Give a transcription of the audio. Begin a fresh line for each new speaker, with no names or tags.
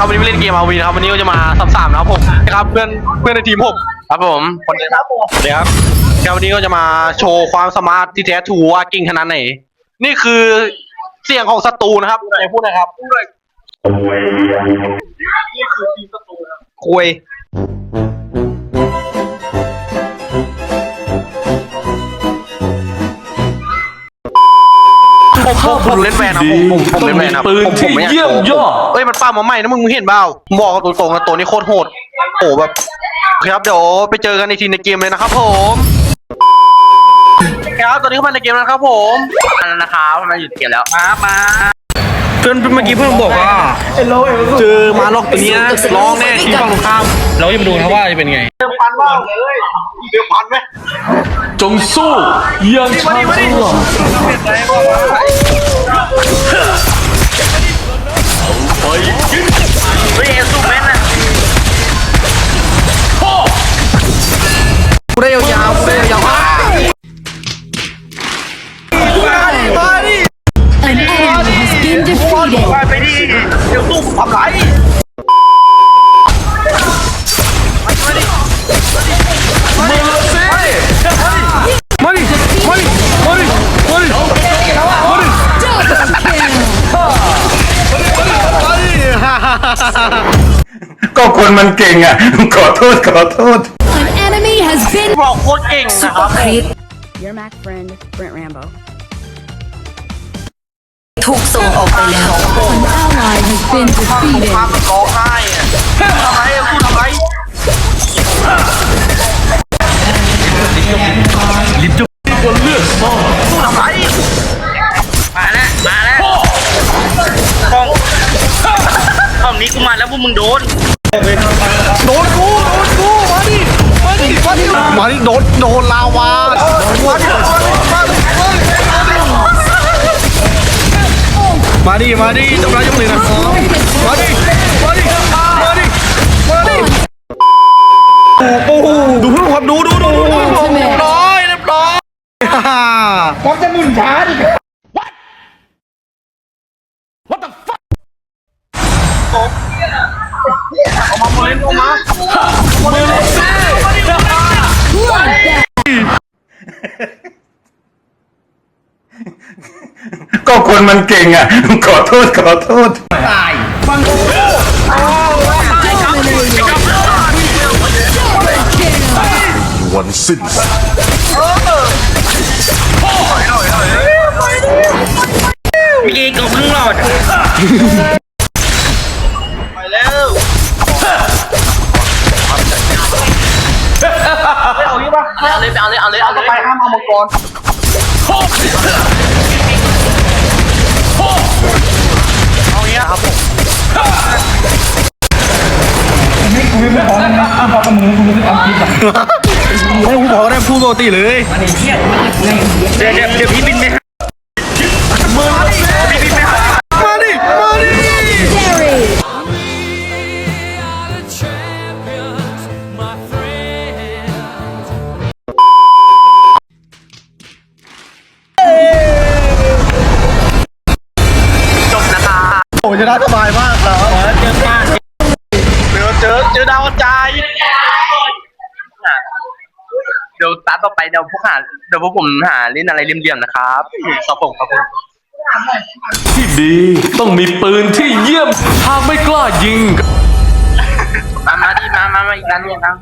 ครับวันนี้ไม่เล่นเกมอาวีนะครับวันนี้ก็จะมาสามสามนะครับผมนะครับเพื่อนเพื่อนในทีมผมครับผมคนนี้ครับผมเดี๋ยวครับแค่วันนี้ก็จะมาโชว์ความสามารถที่แท้ทรูว่าเก่งขนาดไหนนี่คือเสียงของศัตรูนะครับไหนพูดหนะครับพูดเลยนี่คือทีมศัตรูนะคุย ผมผมผมเล่นแวนครับผมผมผมเล่นแวนครับ
ปืน
ผมผม
ที่
ไม่อาก
เยี่ยมยอด
เอ้ยมันป้ามาใหม่นะมึงมึงเห็นเปล่าผมบอกกับตรงๆนะตัวนี้โคตรโหดโอ้โหแบบโอเคครับเดี๋ยวไปเจอกันในทีในเกมเลยนะครับผมครับตอนนี้เข้ามาในเกมแล้วนะครับผมอันนั้นนะครับมาหยุดเกมแล้วมามาเพื่อนเมื่อกี้เพื่อนบอกว่าเจอมาล็อกตัวเนี้ยร้องแน่ทีมฝั่งตรงข้าม
เราจะมาดูนะครับว่าจะเป็นไง
เดือดพันว่าเลยเดือดพันไหม
จงสู้อยังชาญฉลาด
เฮ้ยเอสุแม่นนะกูได้ยาวๆกูได้ยาวๆ
An enemy has been defeated.
ไปดิเดี๋ยวตู้ทำไร
ก็คนมันเก่งอะ ขอโทษขอโทษ
An enemy has been
บอกโคตรเก่งนะครับ
Your Mac friend, Brent Rambo.
ถูกส่งออกไปแล้ว
an ally has been
ภาพ
defeated.
มันร้องไห้
นี้กู
มาแล้วพวกมึงโดน โดนกูโดนกูมาดิมาดิมาดิมาดิโดนโดนลาวามาดิมาดิมาดิมาดิมาดิจำได้ยกหนึ่งนะครับมาดิมาดิมาดิมาดิโอ้โหดูเพื่อนครับดูดูดูดูดูเรียบร้อยเรียบร้อยฮ่าผมจะหมุนช้าดิ เอามาโมเลนออกมาโมเลนออกมา
ก็คนมันเก่งอะ ขอโทษ ขอโทษ
วันสิ้น
มีก็เพิ่งหลอด เอาเลยเอาเลยเอาเลยเอาไปห้ามเอามังกรเอาเงี้ยครับผมไม่กูบอกได้พูดปกติเลยเดี๋ยวเดี๋ยวเดี๋ยวพี่บินไปห ชนะสบายมากแล้วเจอมากเจอเจอเจอดาวกระจายเดี๋ยวตาต่อไปเดี๋ยวพวกหาเดี๋ยวพวกผมหาเล่นอะไรเลี่ยมๆนะครับครับผมครับผม
ที่ดีต้องมีปืนที่เยี่ยมหากไม่กล้ายิง
มา มาดิมา มา มาอีกด้านหนึงครับ